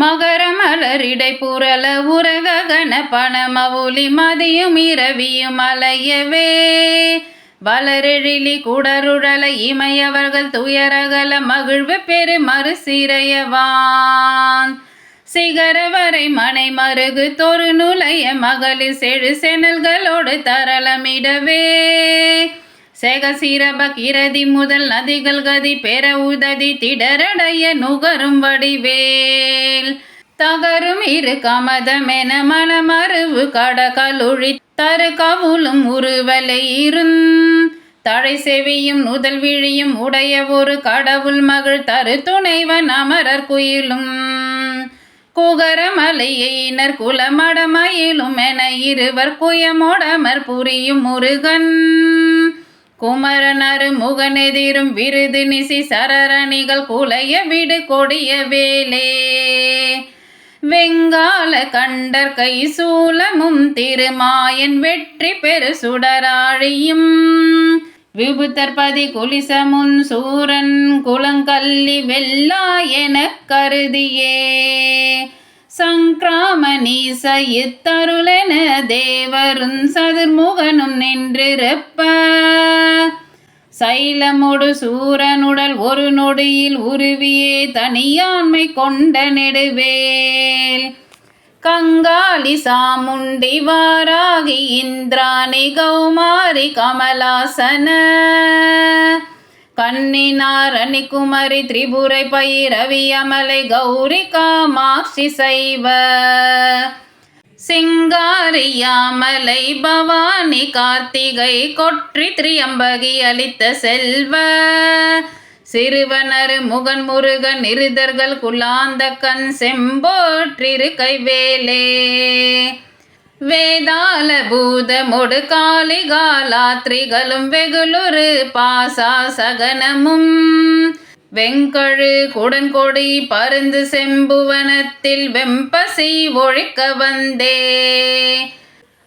மகர மலரிடை புரள உரக கன பணமவுலி மதியும் இரவியும் அலையவே. வளரெழிலி குடருழல இமையவர்கள் துயரகல மகிழ்வு பெரு மறுசிறையவான் சிகர வரை மனை மருகு தொரு நுழைய மகளிர் செழு செனல்களோடு தரளமிடவே. செகசிரப கிரதி முதல் நதிகள் கதி பெற உததி திடரடைய நுகரும் வடிவேல். தகரும் இரு கமதமென மனமருவு கடகலுழி தரு கவுலும் உருவலை இருந் தழை செவியும் நுதல் விழியும் உடைய ஒரு கடவுள் மகள் தரு துணைவன் அமரர் குயிலும். குகரமலையினர் குலமடமயிலும் என இருவர் குயமோடமர் புரியும் முருகன். குமரனரு முகனெதிரும் விருது நிசி சரரணிகள் குலைய விடு கொடிய வேலே. வெங்கால கண்டர் கை சூலமும் திருமாயன் வெற்றி பெரு சுடராழியும். விபுதர்பதி குலிசமுன் சூரன் குளங்கல்லி வெல்லா எனக் கருதியே. சங்கிராமணீச இத்தருளென தேவரும் சதுர்முகனும் நின்றிருப்ப. சைலமொடு சூரனுடல் ஒரு நொடியில் உருவியே தனியாண்மை கொண்ட நெடுவேல். கங்காளி சாமுண்டி வாராகி இந்திராணி கௌமாரி கமலாசன. கண்ணினாரணி குமரி திரிபுரை பைரவி அமலை கௌரி காமாட்சி சைவ சிங்காரியாமலை பவானி கார்த்திகை கொற்றி திரியம்பகி அளித்த செல்வ. சிறுவனர் முகன் முருகன் இருதர்கள் குலாந்த கண் செம்போற்றிரு கைவேலே. வேதால பூதமொடு காளிகாலாத்ரிகளும் வெகுளுரு பாசா சகனமும் வெங்கழு குடன்கொடி பருந்து செம்புவனத்தில் வெம்பசி ஒழிக்க வந்தே.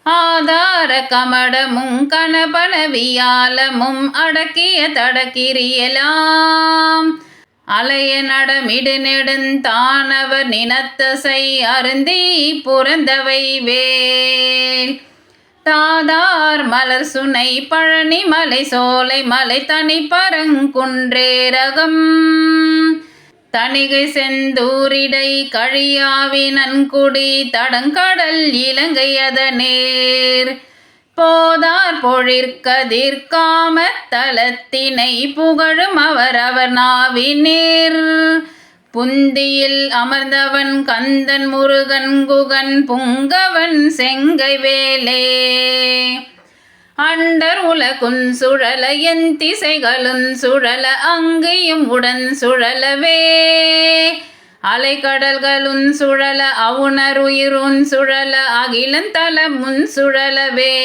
ஆதார கமடமும் கணபனவியாலமும் அடக்கிய தடக்கிரியலாம். அலைய நடமிடு நெடுந்தானவர் நினத்தசை அருந்தி புறந்தவை வேல். தாதார் மலர் சுனை பழனி மலை சோலை மலை தனி பரங்குன்றேரகம் தணிகை செந்தூரிடை கழியாவி நன்குடி தடங்கடல் இலங்கை அதனேர். போதார் பொழிற்கதிர்காம தலத்தினை புகழும் அவர் அவர் நாவினேர். புந்தியில் அமர்ந்தவன் கந்தன் முருகன் குகன் புங்கவன் செங்கை வேலே. அண்டர் உலகும் சுழல என் திசைகளும் சுழல அங்கேயும் உடன் சுழலவே. அலைக்கடல்களுன் சுழல அவுணருயிருன் சுழல அகிலந்தல முன் சுழலவே.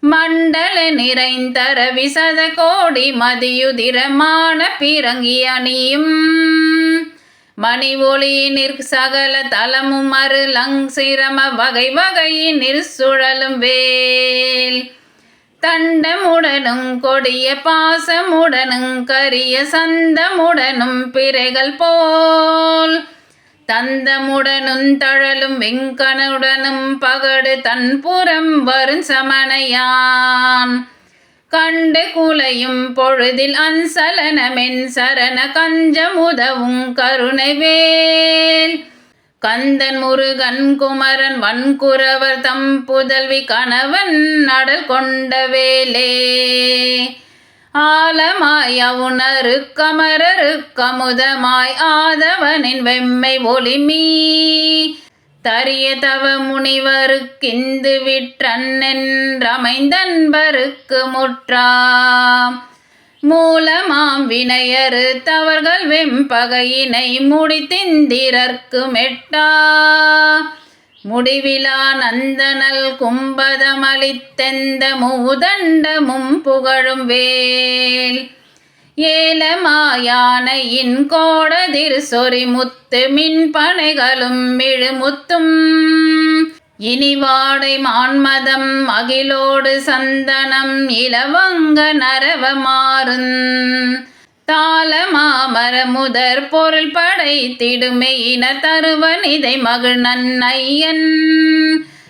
மண்டல நிறைந்தர விசத கோடி மதியுதிரமான பிறங்கி அணியும். மணி ஒளி சகல தலமும் அருளங் சிரம வகை வகையினிற் சுழலும் வேல். தண்டமுடனும் கொடிய பாசமுடனும் கரிய சந்தமுடனும் பிறைகள் போல். தந்தமுடனும் தழலும் வெங்கனுடனும் பகடு தன்புறம் வரும் சமணையான். கண்டு குலையும் பொழுதில் அன்சலனமென் சரண கஞ்சமுதவும் கருணைவேல். கந்தன் முருகன் குமரன் வன்குரவர் தம் புதல்வி கணவன் நடல் கொண்ட வேலே. ஆலமாய் அவுணரு கமரரு கமுதமாய் ஆதவனின் வெம்மை ஒளிமீ தரிய தவ முனிவருக்கிந்து விற்றன்னென்றமைந்தன்பருக்கு முற்றாம் மூலமாம் வினையரு தவர்கள் வெம்பகையினை முடித்திந்திரர்க்கு மெட்டா. முடிவிலா நந்தனல் கும்பதமளித்தெந்த மூதண்டமும் புகழும் வேல். ஏலமாயானையின் கோடதிர் சொறிமுத்து மின்பனைகளும் மிழுமுத்தும் இனிவாடை மான்மதம் அகிலோடு சந்தனம் இலவங்க நரவமாறும். தாள மாமர முதற் பொருள் படைத்திடுமே இன தருவன் இதை மகிழ் நன்னையன்.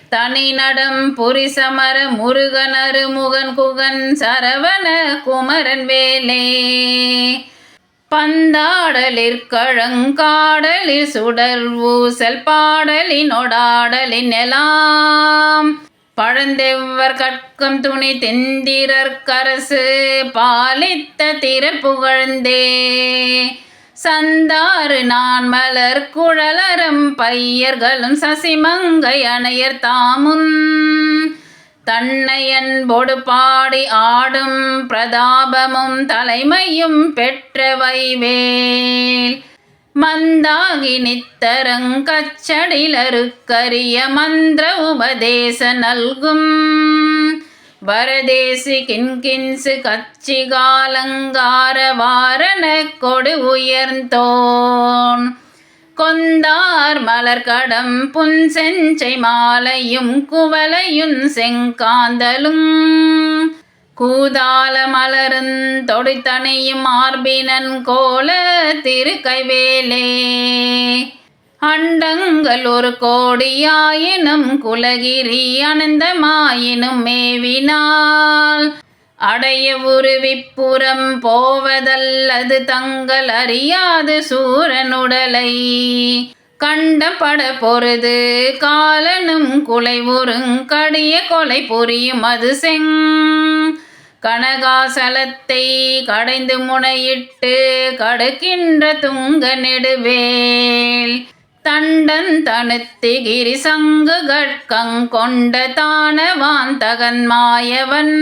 தனி நடம் புரிசமர முருகன் அருமுகன் குகன் சரவண குமரன் வேலே. பந்தாடலிற் கழங்காடலில் சுடர் ஊசல் பாடலினொடாடலின் எலாம். பழந்தெவ்வர் கட்கம் துணி தெந்திரற்கரசு பாலித்த திற புகழ்ந்தே. சந்தாறு நான் மலர் குழலரும் பையர்களும் சசிமங்கை அணையர் தாமும் தன்னையன்பொடு பாடி ஆடும் பிரதாபமும் தலைமையும் பெற்றவைவேல் மந்தாகி நித்தரங்கச்சடிலருக்கரிய மந்திர உபதேச நல்கும். வரதேசி கின்கின்சு கச்சிகாலங்கார வாரண கொடு உயர்ந்தோன். கொந்தார் மலர்கடம் புன்செஞ்சை மாலையும் குவலையும் செங்காந்தலும். கூதால மலரும் தொடித்தனையும் மார்பினன் கோல திருக்கைவேலே. அண்டங்கள் ஒரு கோடியாயினும் குலகிரி அனந்தமாயினும் மேவினால். அடைய உருவிப்புறம் போவதல்லது தங்கள் அறியாது சூரனுடலை. கண்டப்பட பொருது காலனும் குலைவுறுங் கடிய கொலை பொரியும் அது செங். கனகாசலத்தை கடைந்து முனையிட்டு கடுக்கின்ற துங்க நெடுவேல். தண்டன் தனுத்திகிரி சங்கு கட்கங்கொண்ட தானவான் தகன் மாயவன்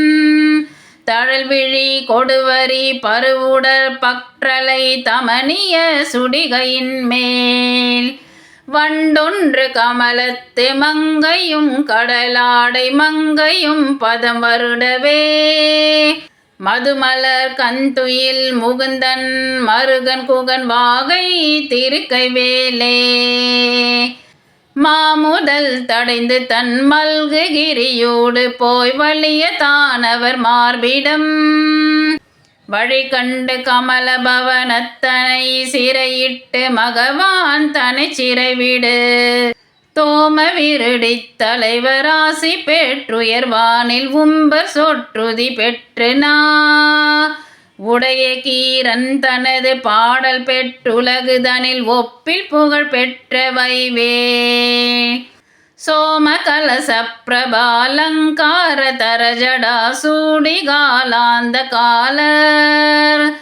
தழல் விழி கொடுவரி பருவுடற் பற்றலை தமனிய சுடிகையின் மேல். வண்டொன்று கமலத்து மங்கையும் கடலாடை மங்கையும் பதம் வருடவே. மதுமலர் கந்துயில் முகுந்தன் மருகன் குகன் வாகை திருக்கை வேலே. மாமுதல் தடைந்து தன் மல்குகிரியோடு போய் வழிய தானவர் மார்பிடம். வழி கண்டு கமல பவனத்தனை சிறையிட்டு மகவான் தனை சிறைவிடு. தோம விருடி தலைவராசி பெற்றுயர்வானில் உம்ப சொற்றுதி பெற்றுனா உடைய கீரன் தனது பாடல் பெற்றுலகுதனில் ஒப்பில் புகழ் பெற்றவைவே. சோம கலச பிரபாலங்கார தரஜடா சூடிகாலாந்த காலர்.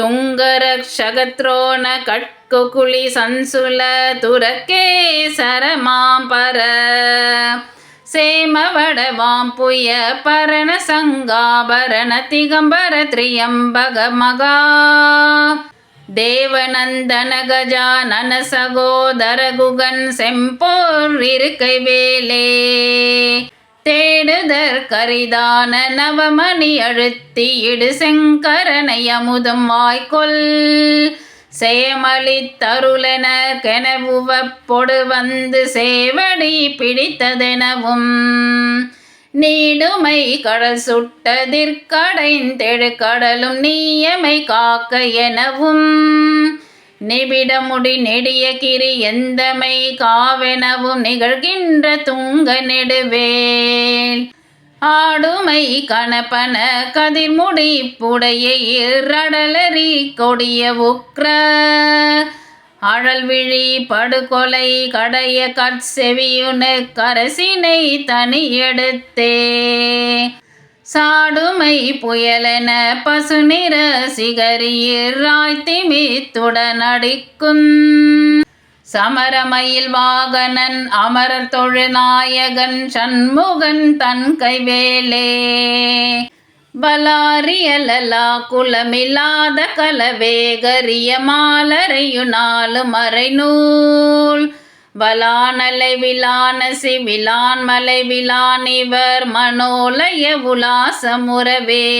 துங்கரக்ஷகத்ரோண கட்குகுலி சன்சுல துரக்கே சரமாம்பர. சேமவடவாம் புய பரண சங்காபரண திகம்பர திரியம்பக மகா. தேவநந்தன கஜானன சகோதர குகன் செம்போர் இருக்கை வேலே. தேடுதற் கரிதான நவமணி அழுத்தி இடு செங்கரனை அமுதம் வாய்க்கொள். சேமளித்தருளென கெனவுவப்பொடு வந்து சேவடி பிடித்ததெனவும். நீடுமை கடல் சுட்டதிற்கடைந்தெழு கடலும் நீயமை காக்க எனவும். நிபிடமுடி நெடிய கிரி எந்தமை காவெனவும் நிகழ்கின்ற துங்க நெடுவேல். ஆடுமை கணப்பன கதிர்முடி புடைய இரடலரி கொடிய உக்ர. அழல் விழி படுகொலை கடைய கட்செவியுன கரசினை தனி எடுத்தே சாடுமை புயலென பசு நிற சிகரியிர் ராய்த்திமித்துடன் அடிக்கும் சமரமயில் வாகனன் அமரர் தொழுநாயகன் சண்முகன் தன் கைவேலே. பலாரியலலா குலமில்லாத கலவேகரிய மாலரையுனாலு மறைநூல். வலானலை விலானசி விலான் மலை விலான் இவர் மனோலய உலாசமுறவே.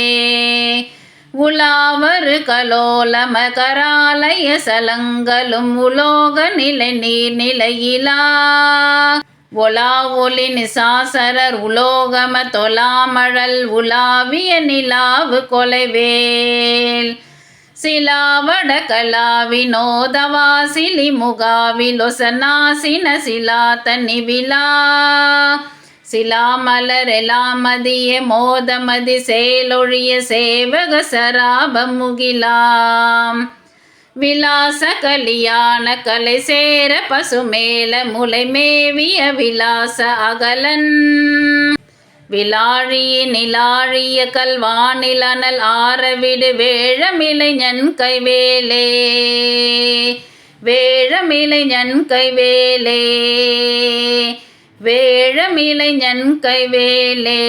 உலாவரு கலோலம கராலய சலங்களும் உலோக நிலை நீர் நிலையிலா. ஒலா ஒலி நிசாசரர் உலோகம தொலாமழல் உலாவிய நிலாவு கொலைவேல். சிலாவட கலா வினோதவாசிலி முகாவிலொசநாசின சிலா தனி விழா சிலாமலர் எலாமதிய மோதமதி செயலொழிய சேவக சராபமுகிலாம் விலாச கலியான கலை சேர பசுமேல முலை மேவிய விலாச அகலன். விளாழிய நிலாழிய கல்வானிலனல் ஆரவிடு வேழமிளைஞன் கைவேலே வேழமிளைஞன் கைவேலே வேழமிளைஞன் கைவேலே